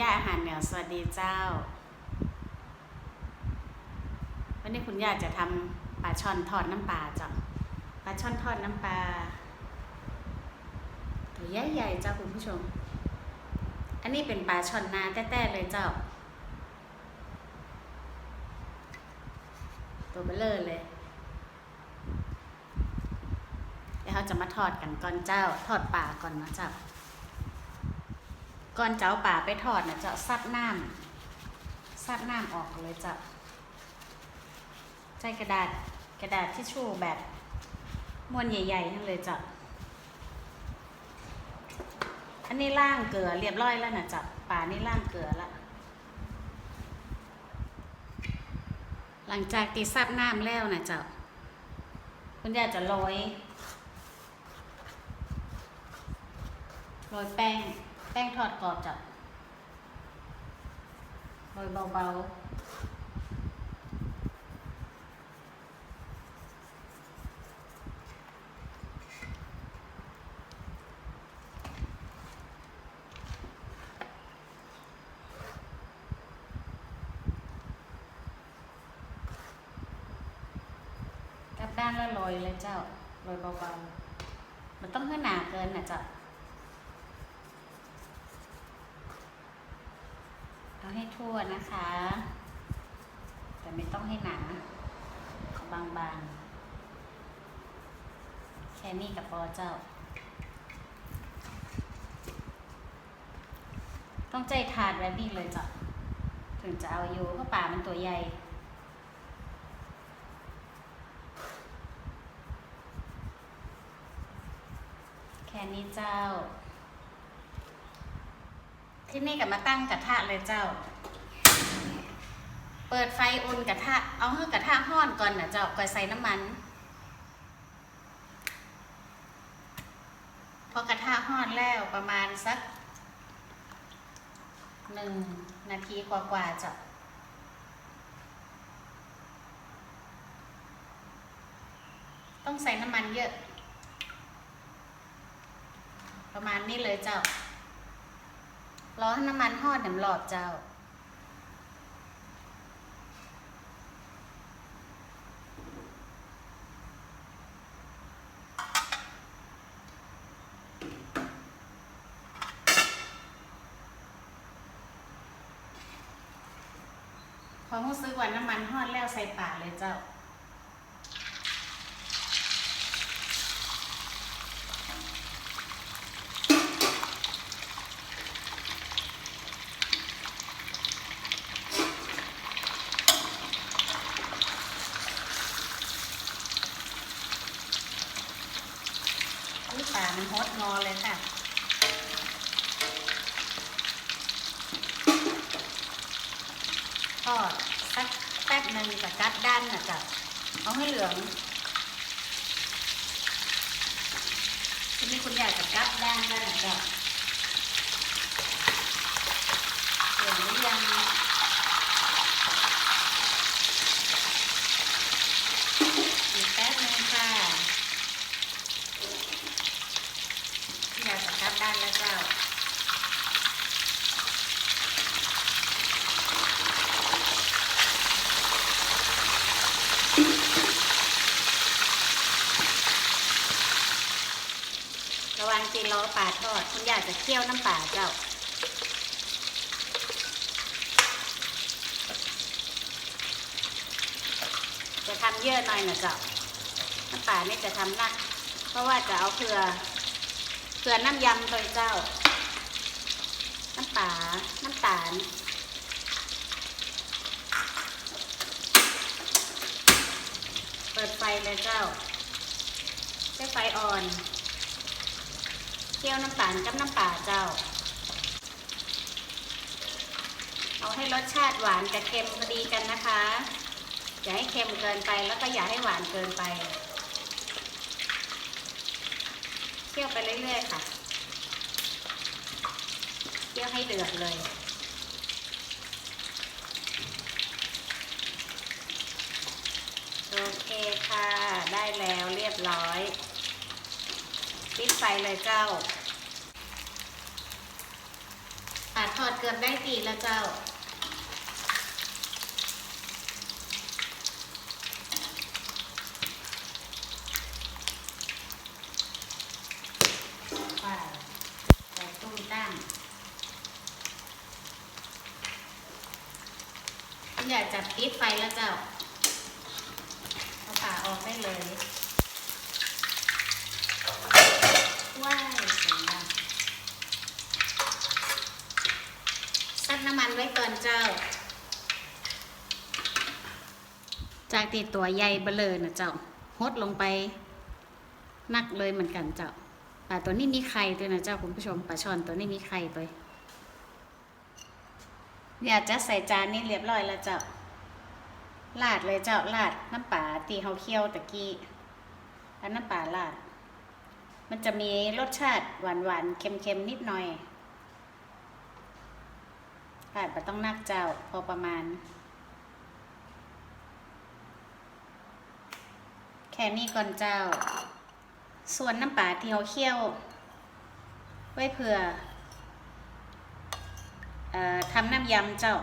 ย่าอาหารเหนือสวัสดีเจ้า วันนี้คุณย่าจะทำปลาช่อนทอดน้ำปลาจ้ะปลาช่อนทอดน้ำปลาตัวใหญ่ๆเจ้าคุณผู้ชม อันนี้เป็นปลาช่อนนาแต้ๆเลยเจ้า ตัวเบลเลอร์เลยเดี๋ยวเราจะมาทอดกันก่อนเจ้า ทอดปลาก่อนนะเจ้า ก่อนเจ้าป่าไปทอดนะจ้าซับน้ำซับน้ำออกเลยจ้าใช้กระดาษกระดาษทิชชู่แบบม้วนใหญ่ๆทั้งเลยจ้าอันนี้ล่างเกลือเรียบร้อยแล้วนะจ้าป่านี่ล่างเกลือละหลังจากตีซับน้ำแล้วนะจ้าคุณยายจะโรยโรยแป้ง ป้งทอดกรอบจ้ะโรยเบาๆกลับด้านแล้วโรยเลยเจ้าโรยเบาๆ มันต้องให้หนาเกินนะเจ้า เอา ให้ทั่วนะคะ แต่ไม่ต้องให้หนาเอบางๆ แค่นี้กับปอเจ้า ต้องใจทานแบบนี้เลยจ้ะถึงจะเอาอยู่เพราะป่ามันตัวใหญ่แค่นี้เจ้า ที่นี่กับมาตั้งกระทะเลยเจ้า เปิดไฟอุ่นกระทะเอาให้กระทะห้อนก่อนนะเจ้าก่อยใส่น้ำมัน พอกระทะห้อนแล้วประมาณสักหนึ่งนาทีกว่าๆจ้าต้องใส่น้ำมันเยอะ ประมาณนี้เลยเจ้า รอให้น้ำมันทอดหนึ่งหลอดเจ้า พอรู้สึกว่าน้ำมันทอดแล้วใส่ปากเลยเจ้าปลามันฮดงอเลยค่ะ ทอดสักแป๊บหนึ่งกับกัดด้านนะจ๊ะเอาให้เหลืองทีนี้คุณอยากจะกัดด้านด้นะจ๊ะเหลืองหรือยังอีกแป๊บหนึงค่ะอยากจะกัดด้านแล้วเจ้า ระวังจีนล้อปลาทอดคุณอยากจะเคี่ยวน้ำปลาเจ้าจะทำเยอะหน่อยนะเจ้าน้ำปลานี่จะทำหนัก เพราะว่าจะเอาเกลือเกลือน้ำยำโดยเจ้า น้ำปลาน้ำตาลเปิดไฟเลยเจ้าใช้ไฟอ่อน เคี่ยวน้ำตาลกับน้ำปลาเจ้า เอาให้รสชาติหวานกับเค็มพอดีกันนะคะ อย่าให้เค็มเกินไปแล้วก็อย่าให้หวานเกินไป เคี่ยวไปเรื่อยๆค่ะ เคี่ยวให้เดือดเลยโอเคค่ะ ได้แล้วเรียบร้อย ปิดไฟเลยเจ้าปาดทอดเกือบได้ตีแล้วเจ้าป่าใส่ตุ้มตั้มอยากจับปิดไฟแล้วเจ้าเอาป่าออกได้เลย ว้ายสียงดังซัดน้ำมันไว้ก่อนเจ้า จากตีตัวใหญ่เบลอนะเจ้าหดลงไปนักเลยเหมือนกันเจ้าปลาตัวนี้มีไข่ด้วยนะเจ้าคุณผู้ชมปลาช่อนตัวนี้มีไข่ตัวเนี่ยจะใส่จานนี้เรียบร้อยแล้วเจ้าลาดเลยเจ้าลาดน้ำปลาตีเฮาเคี่ยวตะกี้แล้วน้ำปลาลาด มันจะมีรสชาติหวานหวานๆเค็มๆนิดหน่อยลาดไปต้องนักเจ้าพอประมาณ แค่นี้ก่อนเจ้า ส่วนน้ำปลาที่เขาเคี่ยว ไว้เผื่ออทำน้ำยำเจ้า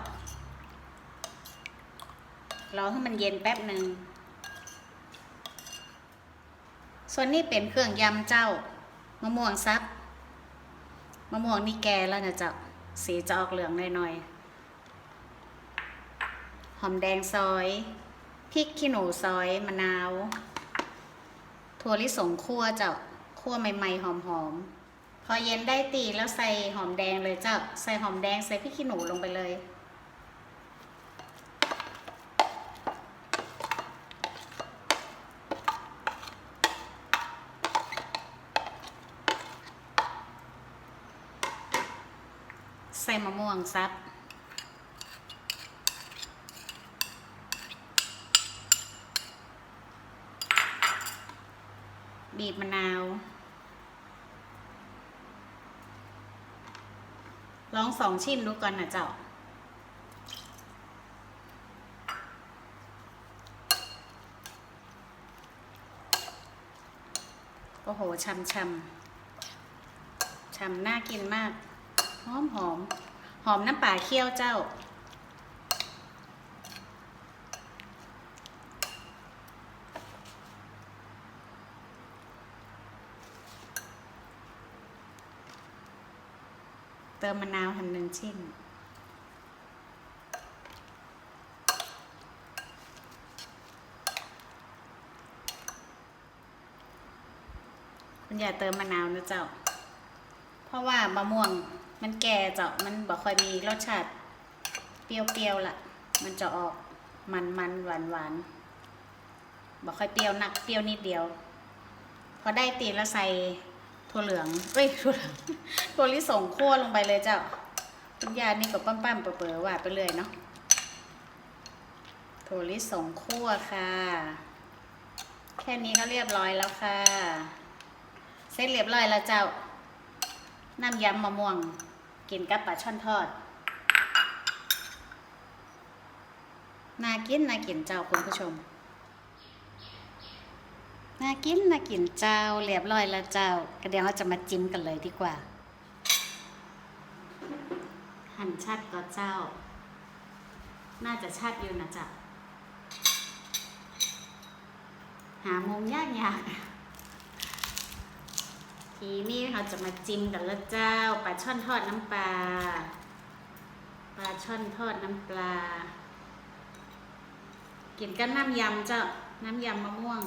รอให้มันเย็นแป๊บหนึ่ง ส่วนนี้เป็นเครื่องยำเจ้ามะม่วงซับมะม่วงนี่แก่แล้วนะเจ้าสีจะออกเหลืองหน่อยๆหอมแดงซอยพริกขี้หนูซอยมะนาว ถั่วลิสงคั่วเจ้าคั่วใหม่ๆหอมๆพอเย็นได้ตีแล้วใส่หอมแดงเลยเจ้า ใส่หอมแดงใส่พริกขี้หนูลงไปเลย ใส่มะม่วงซับบีบมะนาว ลองสองชิมดูก่อนนะเจ้า โอ้โหช่ำช่ำช่ำน่ากินมาก หอมหอม หอมน้ำป่าเคี่ยวเจ้า เติมมะนาวทำหนึ่งชิ้นคุณอย่าเติมมะนาวนะเจ้า เพราะว่ามะม่วง มันแก่เจ้ามันบ่ค่อยมีรสชาติ เปรี้ยวๆล่ะมันจะออกมันๆหวานๆบ่ค่อยเปรี้ยวนักเปรี้ยวนิดเดียว พอได้ตีแล้วใส่ถั่วเหลืองเอ้ยถั่วเหลืองถั่วลิสงคั่วลงไปเลยเจ้าคุณยานี่ก็ปั้มๆเปื่อยๆว่าไปเลยเนาะถั่วลิสงคั่วค่ะ แค่นี้ก็เรียบร้อยแล้วค่ะ เสร็จเรียบร้อยแล้วเจ้า น้ำยำมะม่วง กินกับปลาช่อนทอด น่ากินน่ากินเจ้าคุณผู้ชม น่ากินน่ากินเจ้าเรียบร้อยแล้วเจ้าก็เดี๋ยวเราจะมาจิ้มกันเลยดีกว่า หั่นชัดก็เจ้า น่าจะชัดอยู่นะจ๊ะหามุมยากยาก ทีนี้เราจะมาจิ้มกันล้วเจ้าปลาช่อนทอดน้ำปลาปลาช่อนทอดน้ำปลากินกับน้ำยำเจ้าน้ำยำมะม่วง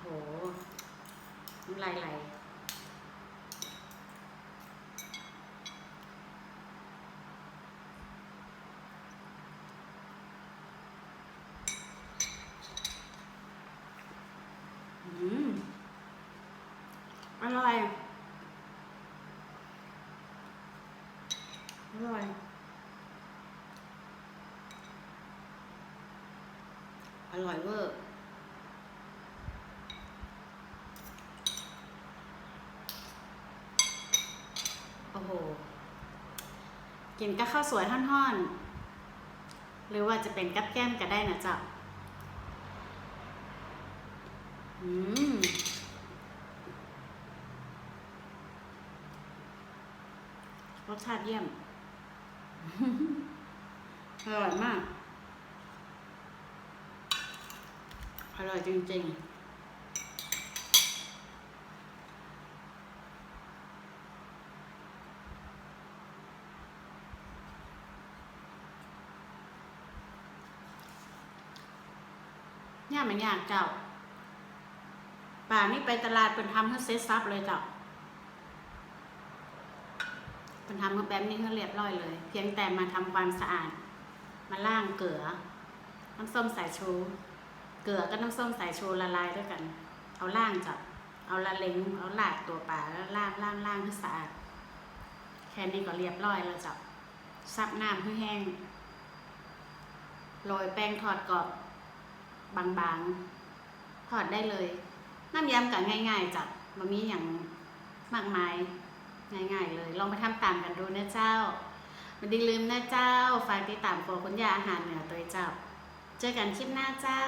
โหน้ำลายไหล อืม อร่อยอร่อยอร่อยเวอร์โอ้โห กินกับข้าวสวยห่อนๆ หรือว่าจะเป็นกับแก้มก็ได้นะจ้าอืม ร สชาติเยี่ยม อร่อยมาก อร่อยจริงๆย่ามันยากเจ้า ป่านี่ไปตลาดเป็นทำให้เซ็ตซับเลยเจ้า เป็นทำแบบนี้ให้เรียบร้อยเลย เพียงแต่มาทำความสะอาด มาล่างเกลือ น้ำส้มสายชู เกลือกับน้ำส้มสายชูละลายด้วยกัน เอาล่างจับ เอาละเลงเอาลากตัวปลาแล้วล่างล่างล่างให้สะอาด แค่นี้ก็เรียบร้อยแล้วจับซับน้ำให้แห้ง โรยแป้งทอดกรอบบางๆ ทอดได้เลย น้ำยำกับง่ายๆจับมันมีอย่างมากมาย ง่ายๆเลย ลองไปทำตามกันดูนะเจ้าไม่ได้ลืมนะเจ้าฝากติดตามโปรคุณยาอาหารเหนือตัวเจ้า เจอกันคลิปหน้าเจ้า